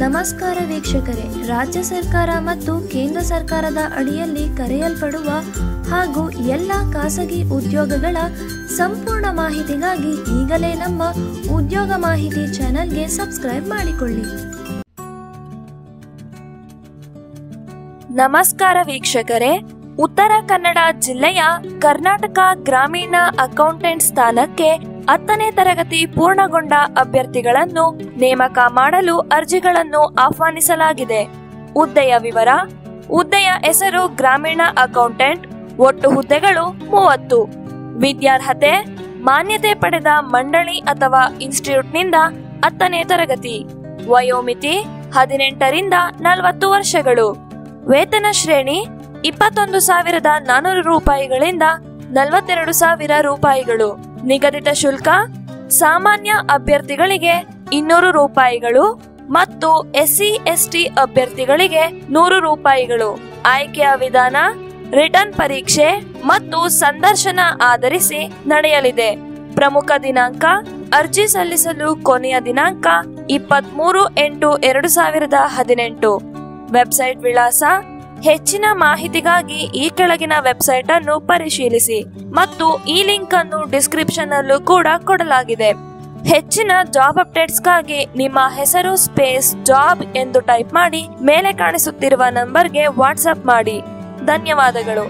ನಮಸ್ಕಾರ ವೀಕ್ಷಕರೇ. ರಾಜ್ಯ ಸರ್ಕಾರ ಮತ್ತು ಕೇಂದ್ರ ಸರ್ಕಾರದ ಅಡಿಯಲ್ಲಿ ಕರೆಯಲ್ಪಡುವ ಹಾಗೂ ಎಲ್ಲ ಖಾಸಗಿ ಉದ್ಯೋಗಗಳ ಸಂಪೂರ್ಣ ಮಾಹಿತಿಗಾಗಿ ಈಗಲೇ ನಮ್ಮ ಉದ್ಯೋಗ ಮಾಹಿತಿ ಚಾನೆಲ್ಗೆ ಸಬ್ಸ್ಕ್ರೈಬ್ ಮಾಡಿಕೊಳ್ಳಿ. ನಮಸ್ಕಾರ ವೀಕ್ಷಕರೇ. ಉತ್ತರ ಕನ್ನಡ ಜಿಲ್ಲೆಯ ಕರ್ನಾಟಕ ಗ್ರಾಮೀಣ ಅಕೌಂಟೆಂಟ್ ಸ್ಥಾನಕ್ಕೆ ಹತ್ತನೇ ತರಗತಿ ಪೂರ್ಣಗೊಂಡ ಅಭ್ಯರ್ಥಿಗಳನ್ನು ನೇಮಕ ಮಾಡಲು ಅರ್ಜಿಗಳನ್ನು ಆಹ್ವಾನಿಸಲಾಗಿದೆ. ಹುದ್ದೆಯ ವಿವರ, ಹುದ್ದೆಯ ಹೆಸರು ಗ್ರಾಮೀಣ ಅಕೌಂಟೆಂಟ್, ಒಟ್ಟು ಹುದ್ದೆಗಳು ಮೂವತ್ತು. ವಿದ್ಯಾರ್ಹತೆ, ಮಾನ್ಯತೆ ಪಡೆದ ಮಂಡಳಿ ಅಥವಾ ಇನ್ಸ್ಟಿಟ್ಯೂಟ್ನಿಂದ ಹತ್ತನೇ ತರಗತಿ. ವಯೋಮಿತಿ, ಹದಿನೆಂಟರಿಂದ ನಲವತ್ತು ವರ್ಷಗಳು. ವೇತನ ಶ್ರೇಣಿ, ಇಪ್ಪತ್ತೊಂದು ಸಾವಿರದ ನಾನೂರು ರೂಪಾಯಿಗಳಿಂದ ನಲವತ್ತೆರಡು ಸಾವಿರ ರೂಪಾಯಿಗಳು. ನಿಗದಿತ ಶುಲ್ಕ, ಸಾಮಾನ್ಯ ಅಭ್ಯರ್ಥಿಗಳಿಗೆ ಇನ್ನೂರು ರೂಪಾಯಿಗಳು ಮತ್ತು ಎಸ್ಸಿ, ಎಸ್ಟಿ ಅಭ್ಯರ್ಥಿಗಳಿಗೆ ನೂರು ರೂಪಾಯಿಗಳು. ಆಯ್ಕೆಯ ವಿಧಾನ, ರಿಟರ್ನ್ ಪರೀಕ್ಷೆ ಮತ್ತು ಸಂದರ್ಶನ ಆಧರಿಸಿ ನಡೆಯಲಿದೆ. ಪ್ರಮುಖ ದಿನಾಂಕ, ಅರ್ಜಿ ಸಲ್ಲಿಸಲು ಕೊನೆಯ ದಿನಾಂಕ ಇಪ್ಪತ್ಮೂರು ಎಂಟು ಎರಡು ಸಾವಿರದ ಹದಿನೆಂಟು. ವೆಬ್ಸೈಟ್ ವಿಳಾಸ ಹೆಚ್ಚಿನ ಮಾಹಿತಿಗಾಗಿ ಈ ಕೆಳಗಿನ ವೆಬ್ಸೈಟ್ ಅನ್ನು ಪರಿಶೀಲಿಸಿ ಮತ್ತು ಈ ಲಿಂಕ್ ಅನ್ನು ಡಿಸ್ಕ್ರಿಪ್ಷನ್ ಅಲ್ಲೂ ಕೂಡ ಕೊಡಲಾಗಿದೆ. ಹೆಚ್ಚಿನ ಜಾಬ್ ಅಪ್ಡೇಟ್ಸ್ಗಾಗಿ ನಿಮ್ಮ ಹೆಸರು ಸ್ಪೇಸ್ ಜಾಬ್ ಎಂದು ಟೈಪ್ ಮಾಡಿ ಮೇಲೆ ಕಾಣಿಸುತ್ತಿರುವ ನಂಬರ್ಗೆ ವಾಟ್ಸಪ್ ಮಾಡಿ. ಧನ್ಯವಾದಗಳು.